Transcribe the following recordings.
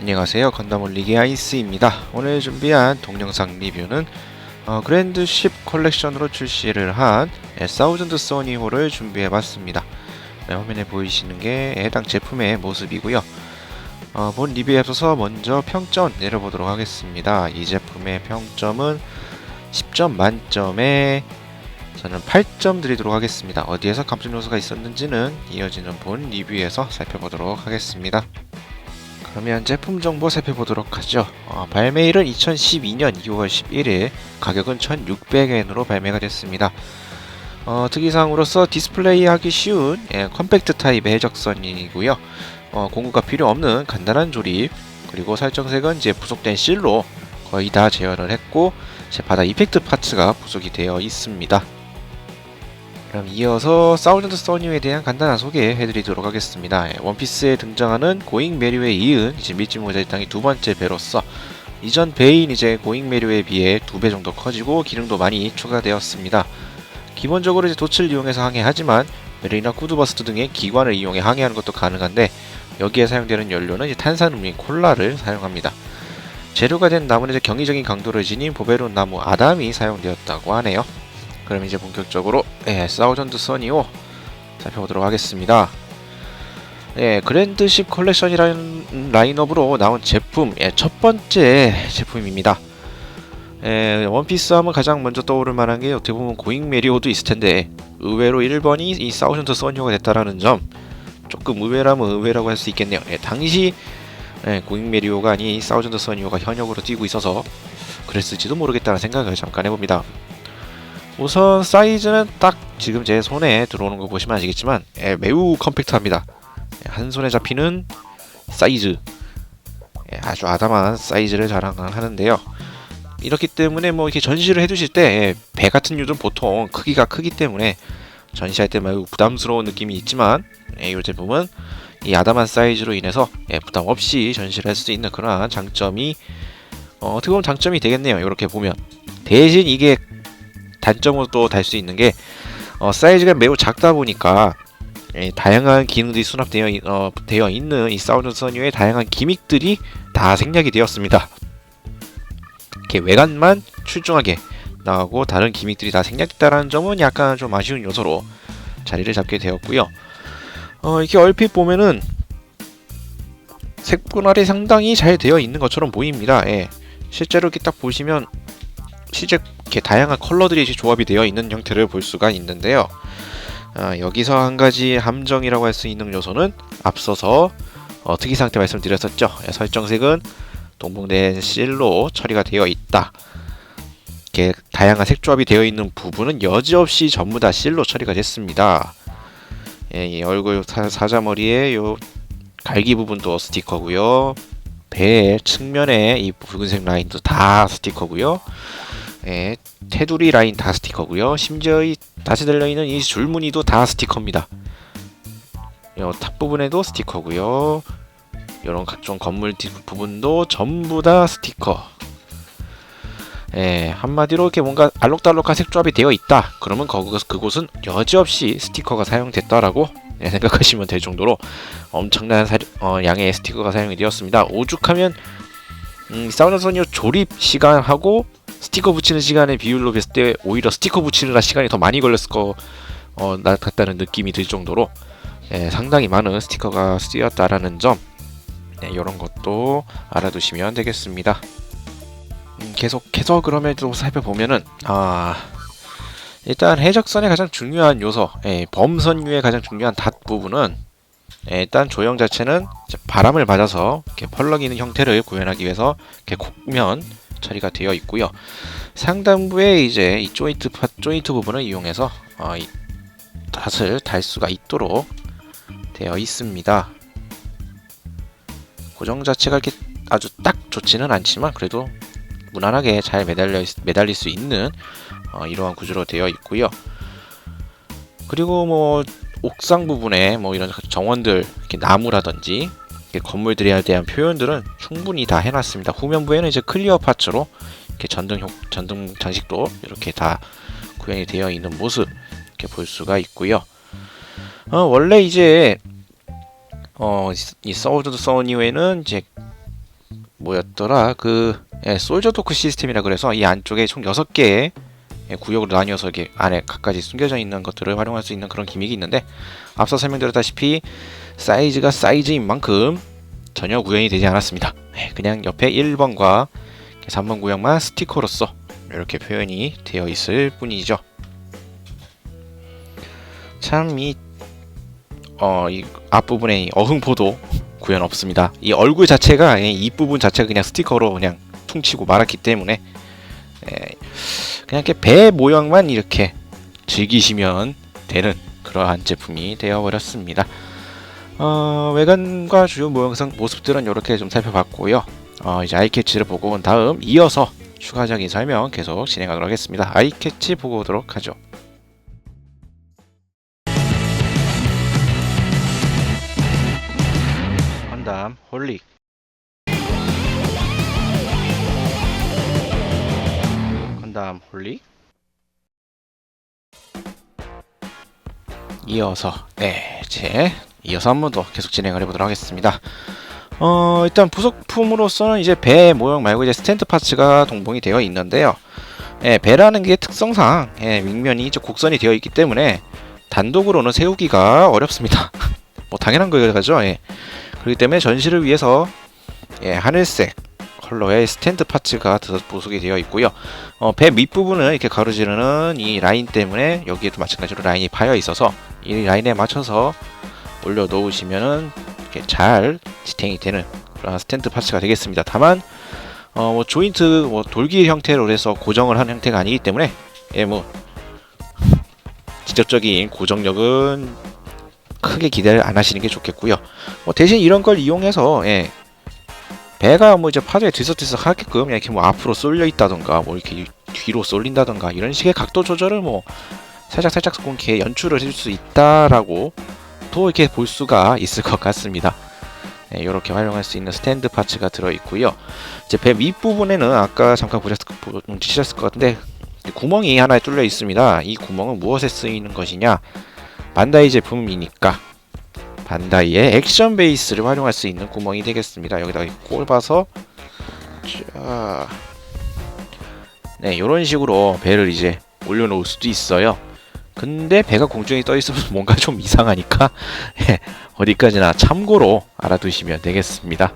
안녕하세요. 건담 올리기 아이스입니다. 오늘 준비한 동영상 리뷰는 어, 그랜드 10 컬렉션으로 출시를 한 예, 사우전드 써니호를 준비해봤습니다. 네, 화면에 보이시는 게 해당 제품의 모습이고요. 어, 본 리뷰에 앞서서 먼저 평점 내려보도록 하겠습니다. 이 제품의 평점은 10점 만점에 저는 8점 드리도록 하겠습니다. 어디에서 감점 요소가 있었는지는 이어지는 본 리뷰에서 살펴보도록 하겠습니다 그러면 제품 정보 살펴보도록 하죠. 어, 발매일은 2012년 2월 11일, 가격은 1,600엔으로 발매가 됐습니다. 어, 특이사항으로서 디스플레이하기 쉬운 예, 컴팩트 타입의 해적선이고요. 어, 공구가 필요 없는 간단한 조립, 그리고 설정색은 이제 부속된 실로 거의 다 제어를 했고 제 바다 이펙트 파츠가 부속이 되어 있습니다. 그럼 이어서 사우전드 써니에 대한 간단한 소개해드리도록 하겠습니다. 예, 원피스에 등장하는 고잉 메리오에 이은 이제 밀짚 모자의 땅이 두 번째 배로서 이전 배인 이제 고잉 메리오에 비해 두 배 정도 커지고 기능도 많이 추가되었습니다. 기본적으로 이제 돛을 이용해서 항해하지만 메리나 쿠드버스트 등의 기관을 이용해 항해하는 것도 가능한데 여기에 사용되는 연료는 탄산음료인 콜라를 사용합니다. 재료가 된 나무는 경이적인 강도를 지닌 보베론 나무 아담이 사용되었다고 하네요. 그럼 이제 본격적으로 예, 사우전드 써니오 살펴보도록 하겠습니다. 예, 그랜드 10 컬렉션이라는 라인업으로 나온 제품 예, 첫 번째 제품입니다. 예, 원피스 하면 가장 먼저 떠오를 만한 게 어떻게 보면 고잉 메리오도 있을 텐데 의외로 1번이 이 사우전드 써니오가 됐다라는 점 조금 의외라면 의외라고 할 수 있겠네요. 예, 당시 예, 고잉 메리오가 아닌 사우전드 써니오가 현역으로 뛰고 있어서 그랬을지도 모르겠다는 생각을 잠깐 해봅니다. 우선 사이즈는 딱 지금 제 손에 들어오는 거 보시면 아시겠지만 예, 매우 컴팩트합니다. 예, 한 손에 잡히는 사이즈 예, 아주 아담한 사이즈를 자랑하는데요. 이렇기 때문에 뭐 이렇게 전시를 해두실 때 배 같은 류는 보통 크기가 크기 때문에 전시할 때 매우 부담스러운 느낌이 있지만 예, 이 제품은 이 아담한 사이즈로 인해서 예, 부담 없이 전시를 할 수 있는 그러한 장점이 어, 어떻게 보면 장점이 되겠네요. 이렇게 보면 대신 이게 단점으로 또 달 수 있는 게 어, 사이즈가 매우 작다 보니까 예, 다양한 기능들이 수납되어 이- 어, 되어 있는 이 사우드 서니의 다양한 기믹들이 다 생략이 되었습니다. 이렇게 외관만 출중하게 나오고 다른 기믹들이 다 생략됐다는 점은 약간 좀 아쉬운 요소로 자리를 잡게 되었고요. 어, 이렇게 얼핏 보면은 색분할이 상당히 잘 되어 있는 것처럼 보입니다. 예. 실제로 이렇게 딱 보시면 실제 이렇게 다양한 컬러들이 조합이 되어 있는 형태를 볼 수가 있는데요. 아, 여기서 한 가지 함정이라고 할 수 있는 요소는 앞서서 어, 특이 상태 말씀드렸었죠. 예, 설정색은 동봉된 실로 처리가 되어 있다. 이렇게 다양한 색 조합이 되어 있는 부분은 여지없이 전부 다 실로 처리가 됐습니다. 예, 이 얼굴 사, 사자머리에 요 갈기 부분도 스티커고요. 배 측면에 이 붉은색 라인도 다 스티커고요. 예, 테두리 라인 다 스티커고요. 심지어 이 다시 달려있는 이 줄무늬도 다 스티커입니다. 요 탑 부분에도 스티커고요. 이런 각종 건물 뒤 부분도 전부 다 스티커. 예, 한마디로 이렇게 뭔가 알록달록한 색조합이 되어 있다. 그러면 거기서 그곳은 여지없이 스티커가 사용됐다라고 예, 생각하시면 될 정도로 엄청난 사, 어, 양의 스티커가 사용이 되었습니다. 오죽하면 음, 사우나소니오 조립 시간하고 스티커 붙이는 시간의 비율로 봤을 때 오히려 스티커 붙이느라 시간이 더 많이 걸렸을 거 어, 나 같다는 느낌이 들 정도로 예, 상당히 많은 스티커가 쓰였다라는 점 네, 이런 것도 알아두시면 되겠습니다. 음, 계속해서 그러면 또 살펴보면은 아 일단 해적선의 가장 중요한 요소 예, 범선유의 가장 중요한 닷 부분은 예, 일단 조형 자체는 바람을 맞아서 이렇게 펄럭이는 형태를 구현하기 위해서 이렇게 곡면 처리가 되어 있고요. 상단부에 이제 이 조인트 파, 조인트 부분을 이용해서 어, 이 닷을 달 수가 있도록 되어 있습니다. 고정 자체가 이렇게 아주 딱 좋지는 않지만 그래도 무난하게 잘 매달려 있- 매달릴 수 있는 어, 이러한 구조로 되어 있고요. 그리고 뭐 옥상 부분에 뭐 이런 정원들 이렇게 나무라든지 이렇게 건물들에 대한 표현들은 충분히 다 해놨습니다. 후면부에는 이제 클리어 파츠로 이렇게 전등 효, 전등 장식도 이렇게 다 구현이 되어 있는 모습 이렇게 볼 수가 있고요. 어, 원래 이제 어, 이 서우드 써니웨는 이제 뭐였더라 그 예, 솔저 토크 시스템이라 그래서 이 안쪽에 총 6개의 예, 구역으로 나뉘어서 이게 안에 각가지 숨겨져 있는 것들을 활용할 수 있는 그런 기믹이 있는데 앞서 설명드렸다시피 사이즈가 사이즈인 만큼 전혀 구현이 되지 않았습니다. 예, 그냥 옆에 1번과 3번 구역만 스티커로서 이렇게 표현이 되어 있을 뿐이죠. 참이 어, 이 앞부분에 이 어흥포도 구현 없습니다. 이 얼굴 자체가 이 입부분 자체가 그냥 스티커로 그냥 퉁치고 말았기 때문에 예, 그냥 이렇게 배 모양만 이렇게 즐기시면 되는 그러한 제품이 되어버렸습니다. 어, 외관과 주요 모양상 모습들은 이렇게 좀 살펴봤고요. 어, 이제 아이캐치를 보고 온 다음 이어서 추가적인 설명 계속 진행하도록 하겠습니다. 아이캐치 보고 오도록 하죠. 건담 홀릭 건담 홀릭 이어서 네 이제 이어서 한 번 더 계속 진행을 해보도록 하겠습니다. 어 일단 부속품으로서는 이제 배 모형 말고 이제 스탠드 파츠가 동봉이 되어 있는데요. 예, 배라는 게 특성상 예, 윗면이 이제 곡선이 되어 있기 때문에 단독으로는 세우기가 어렵습니다. 뭐 당연한 거죠. 예. 그렇기 때문에 전시를 위해서 예, 하늘색 컬러의 스탠드 파츠가 드- 부속이 되어 있고요. 어, 배 밑부분을 이렇게 가로지르는 이 라인 때문에 여기에도 마찬가지로 라인이 파여 있어서 이 라인에 맞춰서 올려 놓으시면은 이렇게 잘 지탱이 되는 그런 스탠드 파츠가 되겠습니다. 다만 어, 뭐 조인트 뭐 돌기 형태로 해서 고정을 하는 형태가 아니기 때문에 예, 뭐 직접적인 고정력은 크게 기대를 안 하시는 게 좋겠고요. 뭐 대신 이런 걸 이용해서 예, 배가 뭐 이제 파도에 들썩들썩 하게끔 이렇게 뭐 앞으로 쏠려 있다던가 뭐 이렇게 뒤로 쏠린다던가 이런 식의 각도 조절을 뭐 살짝 살짝 이렇게 연출을 해줄 수 있다라고 또 이렇게 볼 수가 있을 것 같습니다. 네, 이렇게 활용할 수 있는 스탠드 파츠가 들어 있고요. 이제 배 윗부분에는 아까 잠깐 보셨, 보셨을 것 같은데 구멍이 하나 뚫려 있습니다. 이 구멍은 무엇에 쓰이는 것이냐? 반다이 제품이니까 반다이의 액션 베이스를 활용할 수 있는 구멍이 되겠습니다. 여기다 꼽아서 자, 네 이런 식으로 배를 이제 올려놓을 수도 있어요. 근데 배가 공중에 떠 있으면 뭔가 좀 이상하니까 예, 어디까지나 참고로 알아두시면 되겠습니다.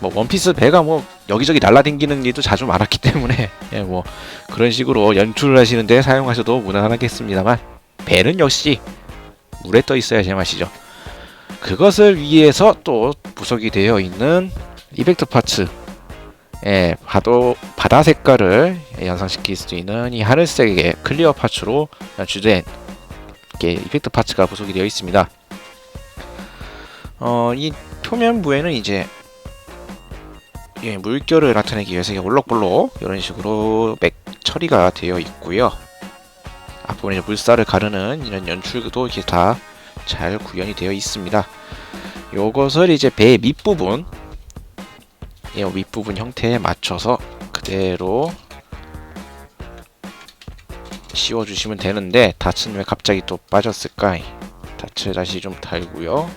뭐 원피스 배가 뭐 여기저기 날라다니는 일도 자주 많았기 때문에 예, 뭐 그런 식으로 연출을 하시는데 사용하셔도 무난하겠습니다만 배는 역시 물에 떠 있어야 제맛이죠. 그것을 위해서 또 부속이 되어 있는 이펙트 파츠 예, 바도, 바다 색깔을 연상시킬 수 있는 이 하늘색의 클리어 파츠로 연출된 이렇게 이펙트 파츠가 부속이 되어 있습니다. 어, 이 표면부에는 이제 예, 물결을 나타내기 위해서 올록볼록 이런 식으로 맥 처리가 되어 있고요. 앞부분에 물살을 가르는 이런 연출도 이렇게 다 잘 구현이 되어 있습니다. 요것을 이제 배 밑부분 예, 윗부분 형태에 맞춰서 그대로 씌워주시면 되는데 닷은 왜 갑자기 또 빠졌을까? 닷을 다시 좀 달고요.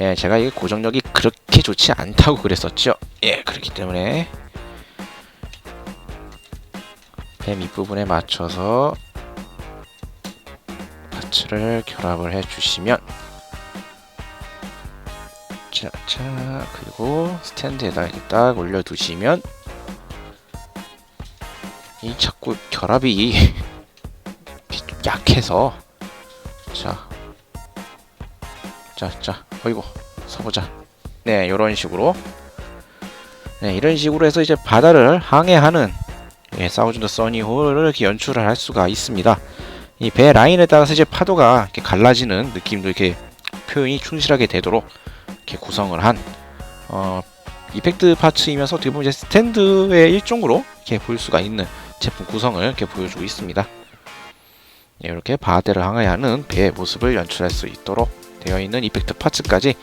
예, 제가 이게 고정력이 그렇게 좋지 않다고 그랬었죠. 예, 그렇기 때문에 배 밑부분에 맞춰서 파츠를 결합을 해주시면 자, 자, 그리고 스탠드에다 딱 올려두시면 이 자꾸 결합이 약해서 자, 자, 자, 어이구 서보자. 네, 이런 식으로 네, 이런 식으로 해서 이제 바다를 항해하는 예, 사우준드 써니홀을 이렇게 연출을 할 수가 있습니다. 이 배 라인에 따라서 이제 파도가 이렇게 갈라지는 느낌도 이렇게 표현이 충실하게 되도록 이렇게 구성을 한 어, 이펙트 파츠이면서 어떻게 보면 이제 스탠드의 일종으로 이렇게 볼 수가 있는 제품 구성을 이렇게 보여주고 있습니다. 네, 이렇게 바다를 항해하는 배의 모습을 연출할 수 있도록 되어 있는 이펙트 파츠까지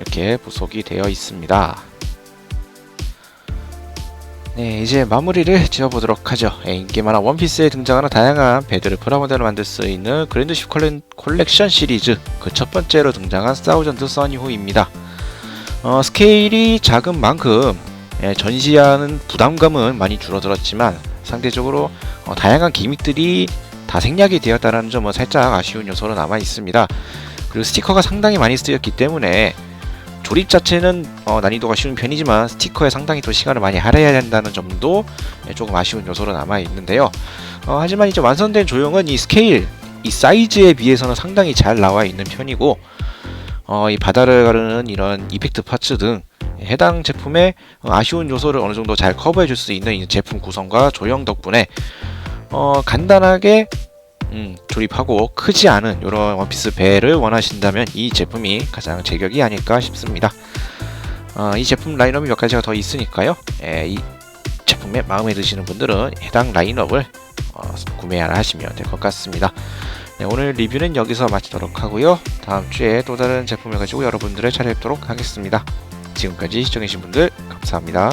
이렇게 부속이 되어 있습니다. 네, 이제 마무리를 지어보도록 하죠. 예, 인기 많아 원피스에 등장하는 다양한 배들을 프라모델로 만들 수 있는 그랜드십 콜렉션 시리즈 그 첫 번째로 등장한 사우전드 써니호입니다. 어, 스케일이 작은 만큼 예, 전시하는 부담감은 많이 줄어들었지만 상대적으로 어, 다양한 기믹들이 다 생략이 되었다는 점은 살짝 아쉬운 요소로 남아 있습니다. 그리고 스티커가 상당히 많이 쓰였기 때문에 조립 자체는 어, 난이도가 쉬운 편이지만 스티커에 상당히 또 시간을 많이 할애해야 된다는 점도 예, 조금 아쉬운 요소로 남아 있는데요. 어, 하지만 이제 완성된 조형은 이 스케일, 이 사이즈에 비해서는 상당히 잘 나와 있는 편이고 어, 이 바다를 가르는 이런 이펙트 파츠 등 해당 제품의 어, 아쉬운 요소를 어느 정도 잘 커버해 줄 수 있는 이 제품 구성과 조형 덕분에 어, 간단하게 음, 조립하고 크지 않은 이런 원피스 배를 원하신다면 이 제품이 가장 제격이 아닐까 싶습니다. 어, 이 제품 라인업이 몇 가지가 더 있으니까요. 예, 이 제품에 마음에 드시는 분들은 해당 라인업을 어, 구매하라 하시면 될 것 같습니다. 네, 오늘 리뷰는 여기서 마치도록 하고요. 다음 주에 또 다른 제품을 가지고 여러분들을 찾아뵙도록 하겠습니다. 지금까지 시청해주신 분들 감사합니다.